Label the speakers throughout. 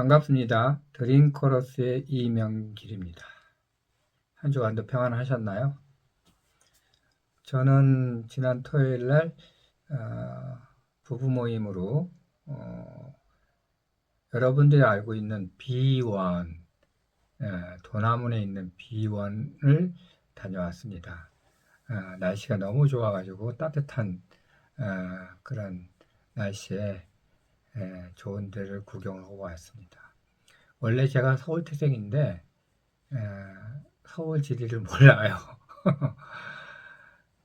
Speaker 1: 반갑습니다. 드림코러스의 이명길입니다. 한 주간도 평안하셨나요? 저는 지난 토요일 날 어, 부부 모임으로 어, 여러분들이 알고 있는 B1 예, 도남원에 있는 B1을 다녀왔습니다. 어, 날씨가 너무 좋아가지고 따뜻한 어, 그런 날씨에 예, 좋은 데를 구경하고 왔습니다. 원래 제가 서울 태생인데 예, 서울 지리를 몰라요.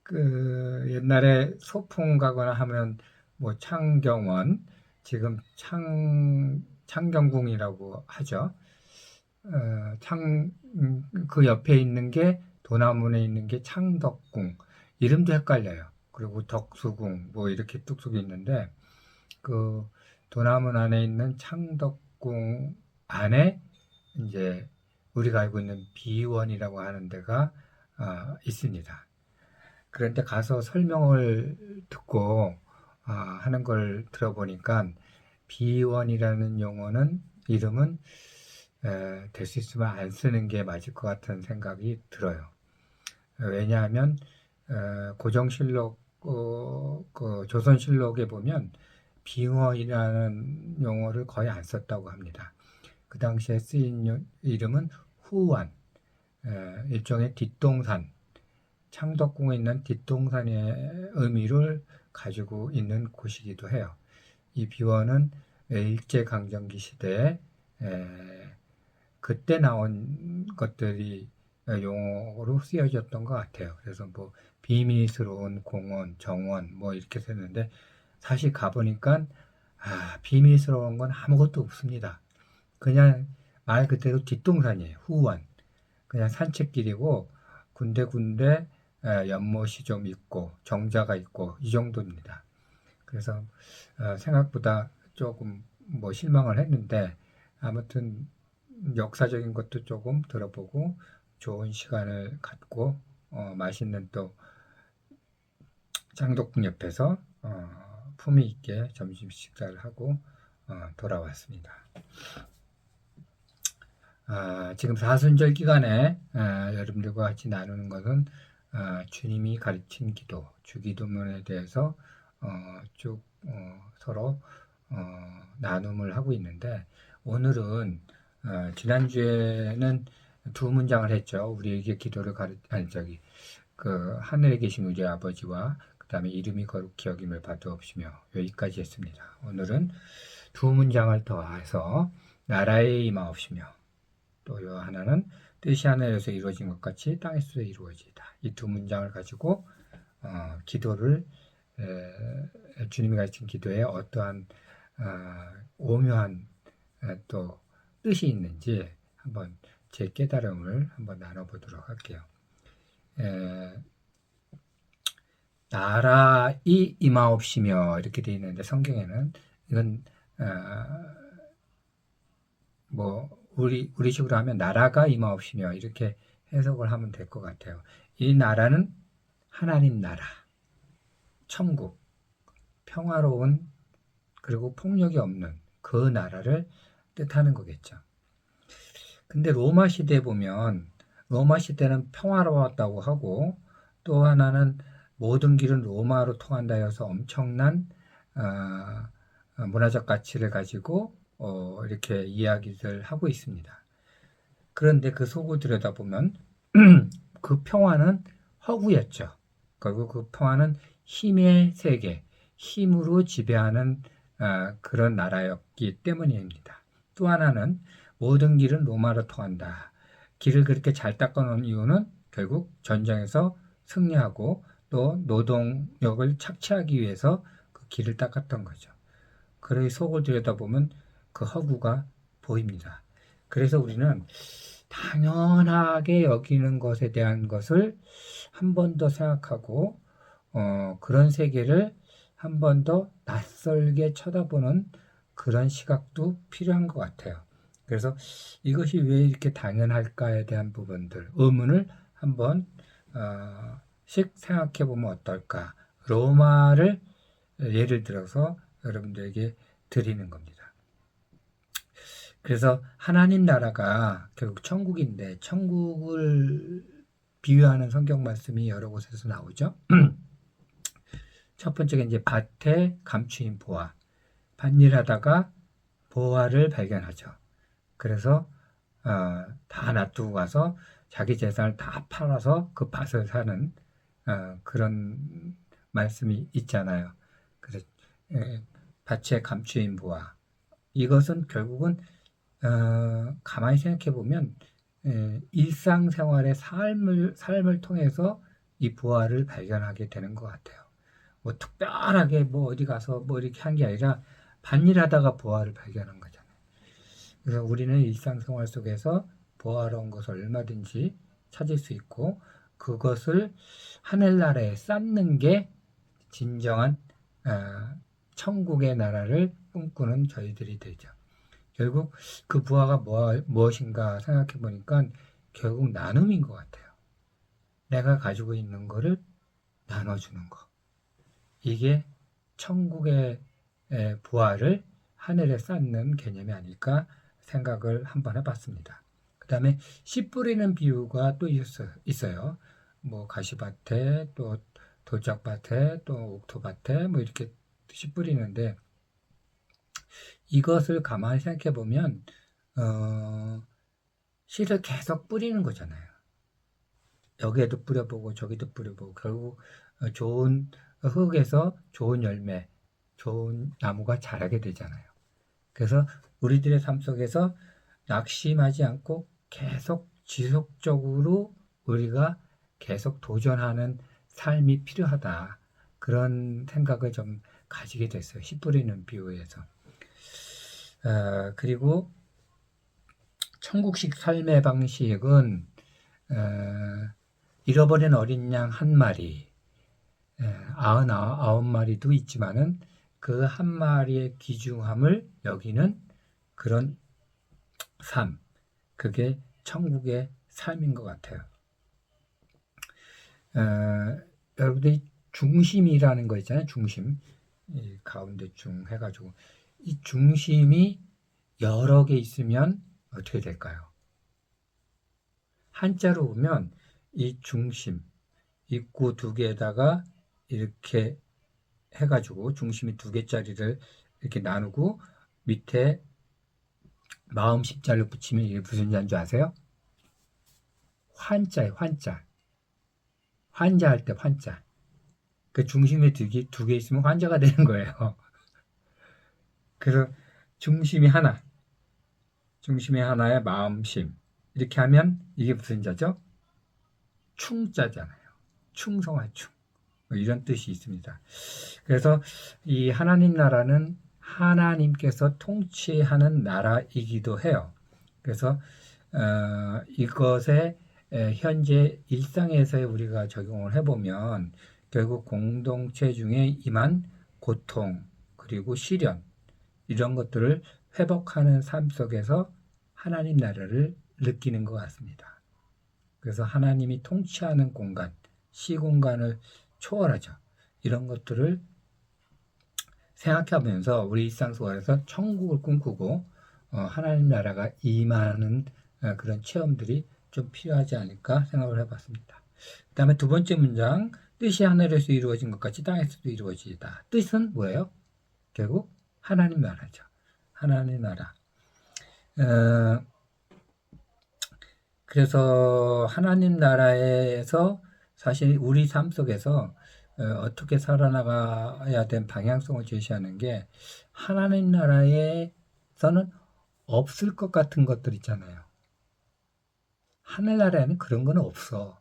Speaker 1: 그 옛날에 소풍 가거나 하면 뭐 창경원 지금 창 창경궁이라고 하죠. 어, 창그 옆에 있는 게 도남문에 있는 게 창덕궁 이름도 헷갈려요. 그리고 덕수궁 뭐 이렇게 뚝뚝 있는데 그 도남문 안에 있는 창덕궁 안에 이제 우리가 알고 있는 비원이라고 하는 데가 어, 있습니다. 그런데 가서 설명을 듣고 어, 하는 걸 들어보니까 비원이라는 용어는 이름은 될 수 있으면 안 쓰는 게 맞을 것 같은 생각이 들어요. 왜냐하면 어, 고정실록 어, 그 조선실록에 보면 빙어이라는 용어를 거의 안 썼다고 합니다. 그 당시에 쓰인 이름은 후완, 일종의 뒷동산, 창덕궁에 있는 뒷동산의 의미를 가지고 있는 곳이기도 해요. 이 비원은 일제강점기 시대에 그때 나온 것들이 용어로 쓰여졌던 것 같아요. 그래서 뭐 비밀스러운 공원, 정원 뭐 이렇게 썼는데 사실 가보니까 아, 비밀스러운 건 아무것도 없습니다. 그냥 말 그대로 뒷동산이에요. 후원. 그냥 산책길이고 군데군데 연못이 좀 있고 정자가 있고 이 정도입니다. 그래서 어, 생각보다 조금 뭐 실망을 했는데 아무튼 역사적인 것도 조금 들어보고 좋은 시간을 갖고 어, 맛있는 또 장독궁 옆에서 어, 품위 있게 점심 식사를 하고 어, 돌아왔습니다. 아, 지금 사순절 기간에 아, 여러분들과 같이 나누는 것은 아, 주님이 가르친 기도, 주기도문에 대해서 어, 쭉 어, 서로 어, 나눔을 하고 있는데 오늘은 어, 지난주에는 두 문장을 했죠. 우리에게 기도를 가르 아니 저기 그 하늘에 계신 우리 아버지와 그 다음에 이름이 거룩히 여김을 받으옵시며 여기까지 했습니다. 오늘은 두 문장을 더해서 나라에 임하옵시며 또 하나는 뜻이 하늘에서 이루어진 것 같이 땅에서 이루어지다. 이 두 문장을 가지고 어, 기도를 에, 주님이 가르친 기도에 어떠한 어, 오묘한 에, 또 뜻이 있는지 한번 제 깨달음을 한번 나눠보도록 할게요. 에, 나라이 임하옵시며 이렇게 되어 있는데 성경에는 이건 어, 뭐 우리 우리 식으로 하면 나라가 임하옵시며 이렇게 해석을 하면 될 것 같아요. 이 나라는 하나님 나라, 천국, 평화로운 그리고 폭력이 없는 그 나라를 뜻하는 거겠죠. 근데 로마 시대에 보면 로마 시대는 평화로웠다고 하고 또 하나는 모든 길은 로마로 통한다 해서 엄청난 어, 문화적 가치를 가지고 어, 이렇게 이야기를 하고 있습니다. 그런데 그 속을 들여다보면 그 평화는 허구였죠. 그리고 그 평화는 힘의 세계, 힘으로 지배하는 어, 그런 나라였기 때문입니다. 또 하나는 모든 길은 로마로 통한다. 길을 그렇게 잘 닦아놓은 이유는 결국 전쟁에서 승리하고 또 노동력을 착취하기 위해서 그 길을 닦았던 거죠. 그의 속을 들여다보면 그 허구가 보입니다. 그래서 우리는 당연하게 여기는 것에 대한 것을 한 번 더 생각하고 어, 그런 세계를 한 번 더 낯설게 쳐다보는 그런 시각도 필요한 것 같아요. 그래서 이것이 왜 이렇게 당연할까에 대한 부분들 의문을 한번 어, 씩 생각해 보면 어떨까? 로마를 예를 들어서 여러분들에게 드리는 겁니다. 그래서 하나님 나라가 결국 천국인데 천국을 비유하는 성경 말씀이 여러 곳에서 나오죠. 첫 번째가 이제 밭에 감추인 보화. 밭일하다가 보화를 발견하죠. 그래서 어, 다 놔두고 가서 자기 재산을 다 팔아서 그 밭을 사는 어, 그런 말씀이 있잖아요. 그래서 에, 밭에 감추인 보화. 이것은 결국은 어, 가만히 생각해 보면 일상생활의 삶을 삶을 통해서 이 보화를 발견하게 되는 것 같아요. 뭐 특별하게 뭐 어디 가서 뭐 이렇게 한 게 아니라 반일하다가 보화를 발견한 거잖아요. 그래서 우리는 일상생활 속에서 보화로운 것을 얼마든지 찾을 수 있고 그것을 하늘나라에 쌓는 게 진정한 어, 천국의 나라를 꿈꾸는 저희들이 되죠. 결국 그 부하가 뭐, 무엇인가 생각해 보니까 결국 나눔인 것 같아요. 내가 가지고 있는 거를 나눠주는 거. 이게 천국의 부하를 하늘에 쌓는 개념이 아닐까 생각을 한번 해봤습니다. 그 다음에 씨 뿌리는 비유가 또 있어요. 뭐 가시밭에 또 돌짝밭에 또 옥토밭에 뭐 이렇게 씨 뿌리는데 이것을 가만히 생각해 보면 어, 씨를 계속 뿌리는 거잖아요. 여기에도 뿌려보고 저기도 뿌려보고 결국 어, 좋은 흙에서 좋은 열매, 좋은 나무가 자라게 되잖아요. 그래서 우리들의 삶 속에서 낙심하지 않고 계속 지속적으로 우리가 계속 도전하는 삶이 필요하다. 그런 생각을 좀 가지게 됐어요. 씨 뿌리는 비유에서. 어, 그리고 천국식 삶의 방식은 어, 잃어버린 어린 양 한 마리, 아흔 아홉 마리도 있지만은 그 한 마리의 귀중함을 여기는 그런 삶, 그게 천국의 삶인 것 같아요. 어, 여러분들이 중심이라는 거 있잖아요. 중심. 가운데 중 해가지고 이 중심이 여러 개 있으면 어떻게 될까요? 한자로 보면 이 중심, 입구 두 개에다가 이렇게 해가지고 중심이 두 개짜리를 이렇게 나누고 밑에 마음 십자를 붙이면 이게 무슨 자인 줄 아세요? 환자에 환자. 환자 할 때 환자. 그 중심에 두 개, 두 개 있으면 환자가 되는 거예요. 그래서 중심이 하나, 중심이 하나의 마음심 이렇게 하면 이게 무슨 자죠? 충자잖아요. 충성할 충. 뭐 이런 뜻이 있습니다. 그래서 이 하나님 나라는 하나님께서 통치하는 나라이기도 해요. 그래서 어, 이것에 현재 일상에서 우리가 적용을 해보면 결국 공동체 중에 임한 고통 그리고 시련 이런 것들을 회복하는 삶 속에서 하나님 나라를 느끼는 것 같습니다. 그래서 하나님이 통치하는 공간, 시공간을 초월하죠. 이런 것들을 생각하면서 우리 일상 속에서 천국을 꿈꾸고 어, 하나님 나라가 임하는 어, 그런 체험들이 좀 필요하지 않을까 생각을 해봤습니다. 그 다음에 두 번째 문장, 뜻이 하늘에서 이루어진 것 같이 땅에서도 이루어지다. 뜻은 뭐예요? 결국 하나님 나라죠. 하나님 나라. 어, 그래서 하나님 나라에서 사실 우리 삶 속에서 어, 떻게 살아나가야 된 방향성을 제시하는 게 하나님 나라에서는 없을 것 같은 것들 있잖아요. 하늘나라에는 그런 건 없어.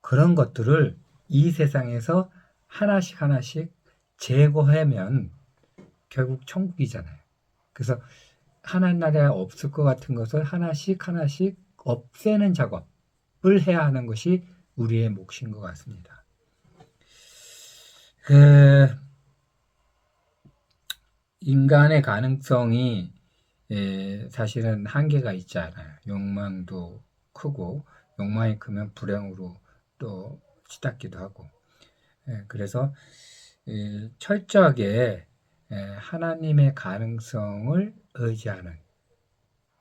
Speaker 1: 그런 것들을 이 세상에서 하나씩 하나씩 제거하면 결국 천국이잖아요. 그래서 하나님 나라에 없을 것 같은 것을 하나씩 하나씩 없애는 작업을 해야 하는 것이 우리의 몫인 것 같습니다. 그 인간의 가능성이 예, 사실은 한계가 있잖아요. 욕망도 크고 욕망이 크면 불행으로 또 치닫기도 하고 예, 그래서 철저하게 에, 하나님의 가능성을 의지하는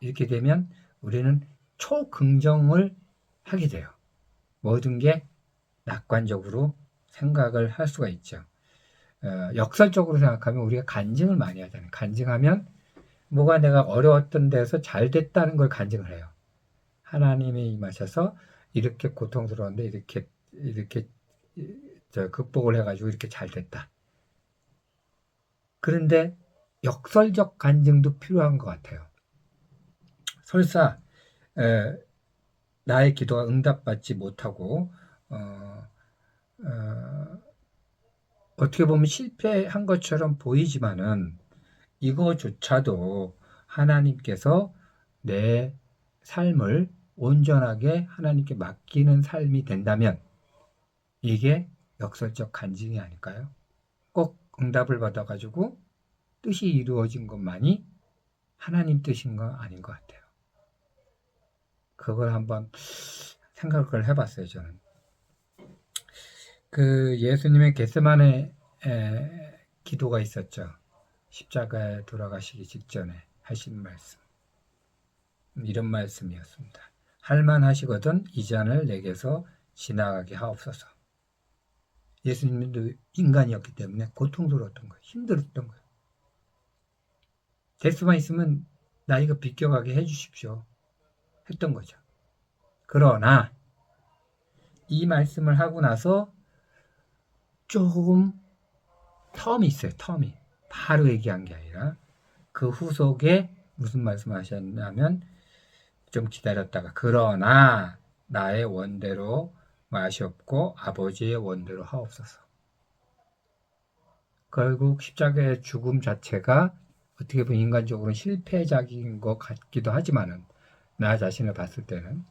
Speaker 1: 이렇게 되면 우리는 초긍정을 하게 돼요. 모든 게 낙관적으로 생각을 할 수가 있죠. 어, 역설적으로 생각하면 우리가 간증을 많이 하잖아요. 간증하면 뭐가 내가 어려웠던 데서 잘 됐다는 걸 간증을 해요. 하나님이 임하셔서 이렇게 고통스러운데 이렇게 이렇게 저 극복을 해가지고 이렇게 잘 됐다. 그런데 역설적 간증도 필요한 것 같아요. 설사 에, 나의 기도가 응답받지 못하고 어, 어, 어떻게 보면 실패한 것처럼 보이지만은 이거조차도 하나님께서 내 삶을 온전하게 하나님께 맡기는 삶이 된다면 이게 역설적 간증이 아닐까요? 꼭 응답을 받아가지고 뜻이 이루어진 것만이 하나님 뜻인 거 아닌 것 같아요. 그걸 한번 생각을 해봤어요, 저는. 그 예수님의 겟세만의 에, 기도가 있었죠. 십자가에 돌아가시기 직전에 하신 말씀. 이런 말씀이었습니다. 할만하시거든 이 잔을 내게서 지나가게 하옵소서. 예수님도 인간이었기 때문에 고통스러웠던 거예요. 힘들었던 거예요. 될 수만 있으면 나 이거 비껴가게 해주십시오. 했던 거죠. 그러나 이 말씀을 하고 나서 조금 텀이 있어요. 텀이. 바로 얘기한 게 아니라 그 후속에 무슨 말씀 하셨냐면 좀 기다렸다가 그러나 나의 원대로 마시옵고 아버지의 원대로 하옵소서. 결국 십자가의 죽음 자체가 어떻게 보면 인간적으로는 실패작인 것 같기도 하지만은 나 자신을 봤을 때는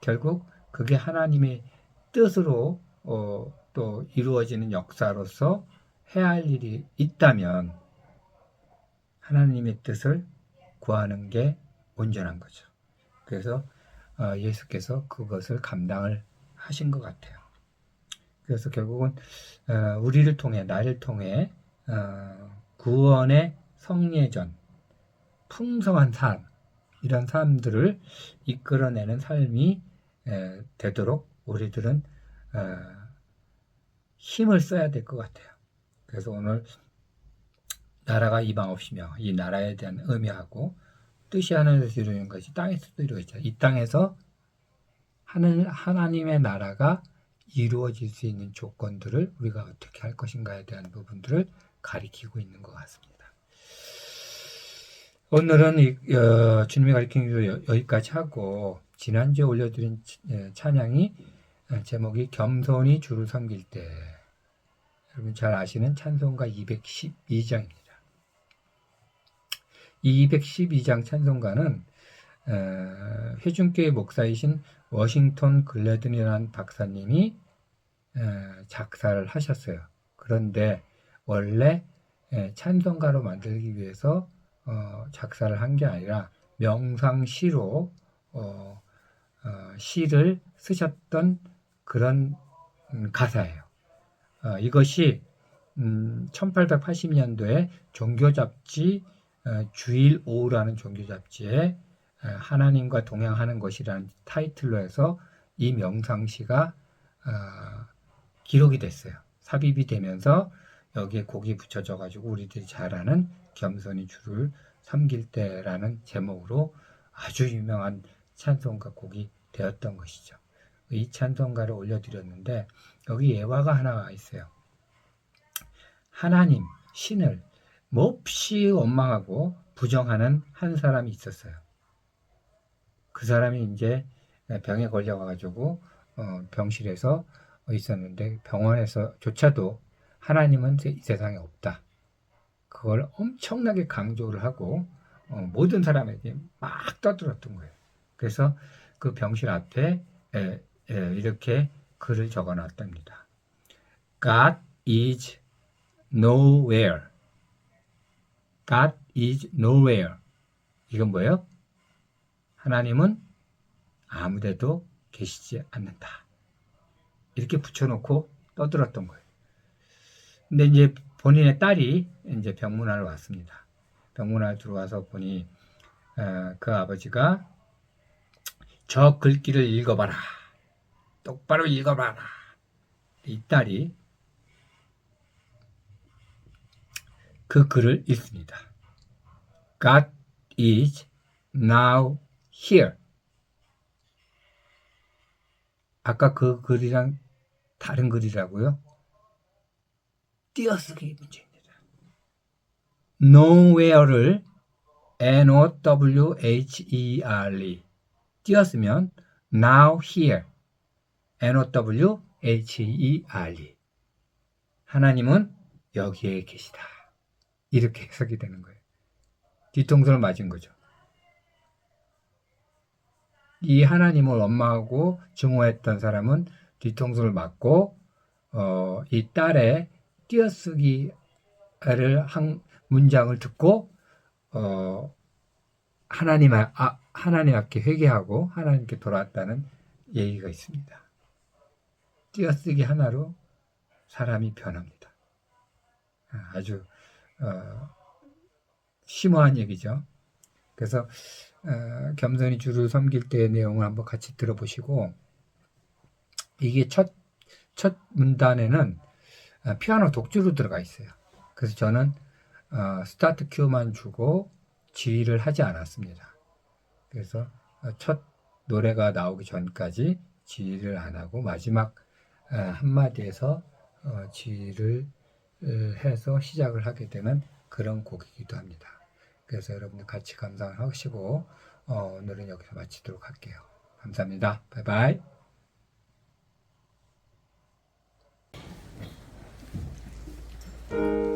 Speaker 1: 결국 그게 하나님의 뜻으로 어, 또 이루어지는 역사로서 해야 할 일이 있다면 하나님의 뜻을 구하는 게 온전한 거죠. 그래서 어, 예수께서 그것을 감당을 하신 것 같아요. 그래서 결국은 어, 우리를 통해 나를 통해 어, 구원의 성례전, 풍성한 삶 이런 삶들을 이끌어내는 삶이 에, 되도록 우리들은 어, 힘을 써야 될 것 같아요. 그래서 오늘 나라가 이방 없이며 이 나라에 대한 의미하고 뜻이 하늘에서 이루어진 것이 땅에서도 이루어지죠. 이 땅에서 하늘 하나님의 나라가 이루어질 수 있는 조건들을 우리가 어떻게 할 것인가에 대한 부분들을 가리키고 있는 것 같습니다. 오늘은 이, 어, 주님의 가르침도 여기까지 하고 지난주에 올려드린 예, 찬양이 어, 제목이 겸손히 주를 섬길 때 여러분 잘 아시는 찬송가 212장입니다. 이 212장 찬송가는 어, 회중교회 목사이신 워싱턴 글래든이라는 박사님이 어, 작사를 하셨어요. 그런데 원래 예, 찬송가로 만들기 위해서 어, 작사를 한 게 아니라 명상시로 시를 쓰셨던 그런 음, 가사예요. 어, 이것이 음, 1880년도에 종교 잡지 어, 주일 오후라는 종교 잡지에 어, 하나님과 동행하는 것이라는 타이틀로 해서 이 명상시가 어, 기록이 됐어요. 삽입이 되면서 여기에 곡이 붙여져 가지고 우리들이 잘 아는 겸손히 주를 섬길 때라는 제목으로 아주 유명한 찬송가 곡이 되었던 것이죠. 이 찬송가를 올려드렸는데 여기 예화가 하나가 있어요. 하나님, 신을 몹시 원망하고 부정하는 한 사람이 있었어요. 그 사람이 이제 병에 걸려가지고 어, 병실에서 있었는데 병원에서조차도 하나님은 이 세상에 없다. 그걸 엄청나게 강조를 하고 어, 모든 사람에게 막 떠들었던 거예요. 그래서 그 병실 앞에 에, 에, 이렇게 글을 적어 놨답니다. God is nowhere. God is nowhere. 이건 뭐예요? 하나님은 아무데도 계시지 않는다. 이렇게 붙여놓고 떠들었던 거예요. 근데 이제 본인의 딸이 이제 병문안을 왔습니다. 병문안 들어와서 보니 어, 그 아버지가 저 글귀를 읽어봐라. 똑바로 읽어봐라. 이 딸이 그 글을 읽습니다. God is now here. 아까 그 글이랑 다른 글이라고요? 띄어쓰기 문제입니다. nowhere를 n-o-w-h-e-r-e 띄었으면 now here n-o-w-h-e-r-e 하나님은 여기에 계시다. 이렇게 해석이 되는 거예요. 뒤통수를 맞은 거죠. 이 하나님을 원망하고 증오했던 사람은 뒤통수를 맞고 어, 이 딸의 띄어쓰기를 한 문장을 듣고 어, 하나님 아, 하나님 앞에 회개하고 하나님께 돌아왔다는 얘기가 있습니다. 띄어쓰기 하나로 사람이 변합니다. 아, 아주 어, 심오한 얘기죠. 그래서 어, 겸손히 주를 섬길 때의 내용을 한번 같이 들어보시고 이게 첫, 첫 문단에는 어, 피아노 독주로 들어가 있어요. 그래서 저는 어, 스타트 큐만 주고 지휘를 하지 않았습니다. 그래서 어, 첫 노래가 나오기 전까지 지휘를 안 하고 마지막 어, 어, 한마디에서 어, 지휘를 어, 해서 시작을 하게 되는 그런 곡이기도 합니다. 그래서 여러분들 같이 감상하시고 오늘은 여기서 마치도록 할게요. 감사합니다. 바이바이. 음.